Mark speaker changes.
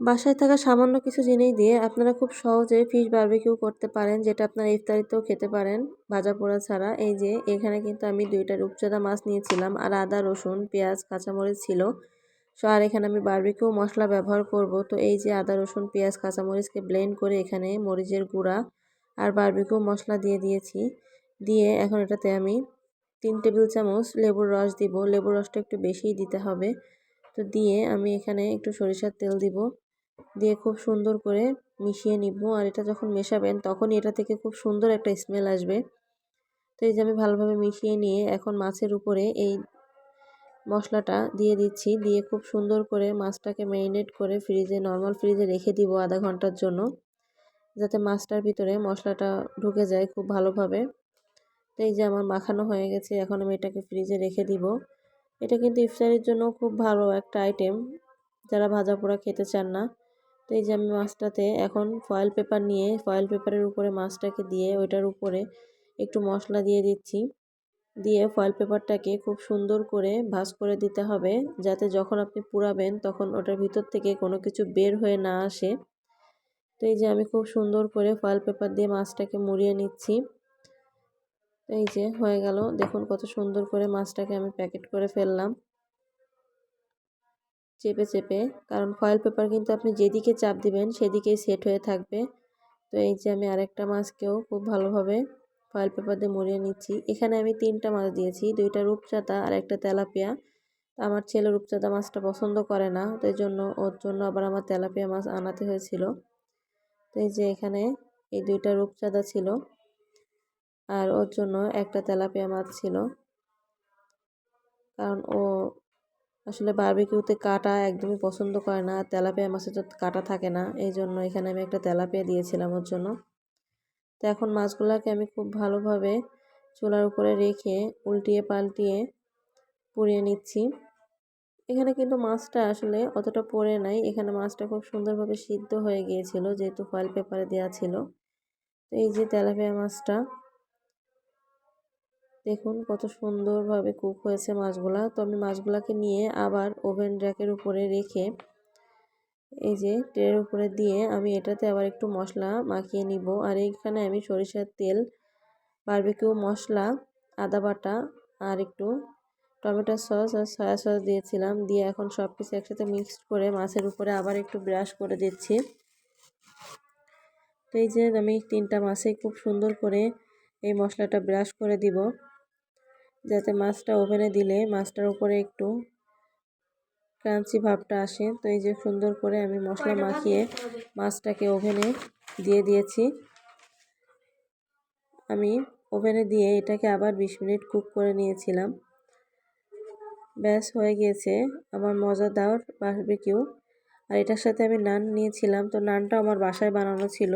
Speaker 1: বাসায় থাকা সামান্য কিছু জিনিস দিয়ে আপনারা খুব সহজে ফিশ বারবিকিউ করতে পারেন, যেটা আপনারা ইফতারিতেও খেতে পারেন। ভাজা পোড়া ছাড়া। এই যে, এখানে কিন্তু আমি দুইটা রূপচাঁদা মাছ নিয়েছিলাম, আর আদা, রসুন, পেঁয়াজ, কাঁচামরিচ ছিল। সো, আর এখানে আমি বারবিকিউ মশলা ব্যবহার করব। তো এই যে, আদা, রসুন, পেঁয়াজ, কাঁচামরিচকে ব্লেন্ড করে এখানে মরিচের গুঁড়া আর বারবিকিউ মশলা দিয়ে দিয়েছি। দিয়ে এখন এটাতে আমি তিন টেবিল চামচ লেবুর রস দিব। লেবুর রসটা একটু বেশিই দিতে হবে। তো দিয়ে আমি এখানে একটু সরিষার তেল দিব। দিয়ে খুব সুন্দর করে মিশিয়ে নিব। আর এটা যখন মেশাবেন, তখনই এটা থেকে খুব সুন্দর একটা স্মেল আসবে। তো এই যে আমি ভালোভাবে মিশিয়ে নিয়ে এখন মাছের উপরে এই মশলাটা দিয়ে দিচ্ছি। দিয়ে খুব সুন্দর করে মাছটাকে ম্যারিনেট করে ফ্রিজে নর্মাল ফ্রিজে রেখে দিব আধা ঘণ্টার জন্য, যাতে মাছটার ভিতরে মশলাটা ঢুকে যায় খুব ভালোভাবে। তো এই যে আমার মাখানো হয়ে গেছে, এখন আমি এটাকে ফ্রিজে রেখে দিব। এটা কিন্তু ইফতারির জন্য খুব ভালো একটা আইটেম যারা ভাজা পোড়া খেতে চান না তো এই যে আমি মাছটাতে এখন ফয়েল পেপার নিয়ে ফয়েল পেপারের উপরে মাছটাকে দিয়ে ওইটার উপরে একটু মশলা দিয়ে দিচ্ছি। দিয়ে ফয়েল পেপারটাকে খুব সুন্দর করে ভাজ করে দিতে হবে যাতে যখন আপনি পুরাবেন তখন ওটার ভিতর থেকে কোনো কিছু বের হয়ে না আসে। তো এই যে আমি খুব সুন্দর করে ফয়েল পেপার দিয়ে মাছটাকে মুড়িয়ে নিচ্ছি। এই যে হয়ে গেল। দেখুন কত সুন্দর করে মাছটাকে আমি প্যাকেট করে ফেললাম। চেপে চেপে। কারণ ফয়েল পেপার কিন্তু আপনি যেদিকে চাপ দিবেন, সেদিকেই সেট হয়ে থাকবে। তো এই যে আমি আরেকটা মাছকেও খুব ভালোভাবে ফয়েল পেপার দিয়ে মুড়িয়ে নিচ্ছি। এখানে আমি তিনটা মাছ দিয়েছি, দুইটা রূপচাঁদা আর একটা তেলাপিয়া। আমার ছেলে রূপচাঁদা মাছটা পছন্দ করে না, তো এই জন্য ওর জন্য আবার আমার তেলাপিয়া মাছ আনাতে হয়েছিল। তো এই যে এখানে এই দুইটা রূপচাঁদা ছিল আর ওর জন্য একটা তেলাপিয়া মাছ ছিল। কারণ ও আসলে বারবিকিউতে কাটা একদমই পছন্দ করে না, তেলাপিয়া মাছে তো কাটা থাকে না, এই জন্য এখানে আমি একটা তেলাপিয়া দিয়েছিলাম ওর জন্য। তো এখন মাছগুলোকে আমি খুব ভালোভাবে চুলার উপরে রেখে উল্টিয়ে পাল্টিয়ে পুড়িয়ে নিচ্ছি। এখানে কিন্তু মাছটা আসলে অতটা পড়ে নাই, এখানে মাছটা খুব সুন্দরভাবে সিদ্ধ হয়ে গিয়েছিল, যেহেতু ফয়েল পেপারে দেওয়া ছিল। তো এই যে তেলাপিয়া মাছটা দেখুন কত সুন্দরভাবে কুক হয়েছে মাছগুলা। তো আমি মাছগুলাকে নিয়ে আবার ওভেন র্যাকের উপরে রেখে এই যে ট্রের উপরে দিয়ে আমি এটাতে আবার একটু মশলা মাখিয়ে নিব। আর এইখানে আমি সরিষার তেল, বারবিকিউ মশলা, আদা বাটা আর একটু টমেটো সস আর সয়া সস দিয়েছিলাম। দিয়ে এখন সব কিছু একসাথে মিক্সড করে মাছের উপরে আবার একটু ব্রাশ করে দিচ্ছি। তো এই যে আমি তিনটা মাছে খুব সুন্দর করে এই মশলাটা ব্রাশ করে দিব। যাতে মাছটা ওভেনে দিলে মাছটার উপরে একটু ক্রাঞ্চি ভাবটা আসে। তো এই যে সুন্দর করে আমি মশলা মাখিয়ে মাছটাকে ওভেনে দিয়ে দিয়েছি। আমি ওভেনে দিয়ে এটাকে আবার বিশ মিনিট কুক করে নিয়েছিলাম। ব্যাস, হয়ে গিয়েছে আমার মজাদার বারবিকিউ। আর এটার সাথে আমি নান নিয়েছিলাম। তো নানটা আমার বাসায় বানানো ছিল।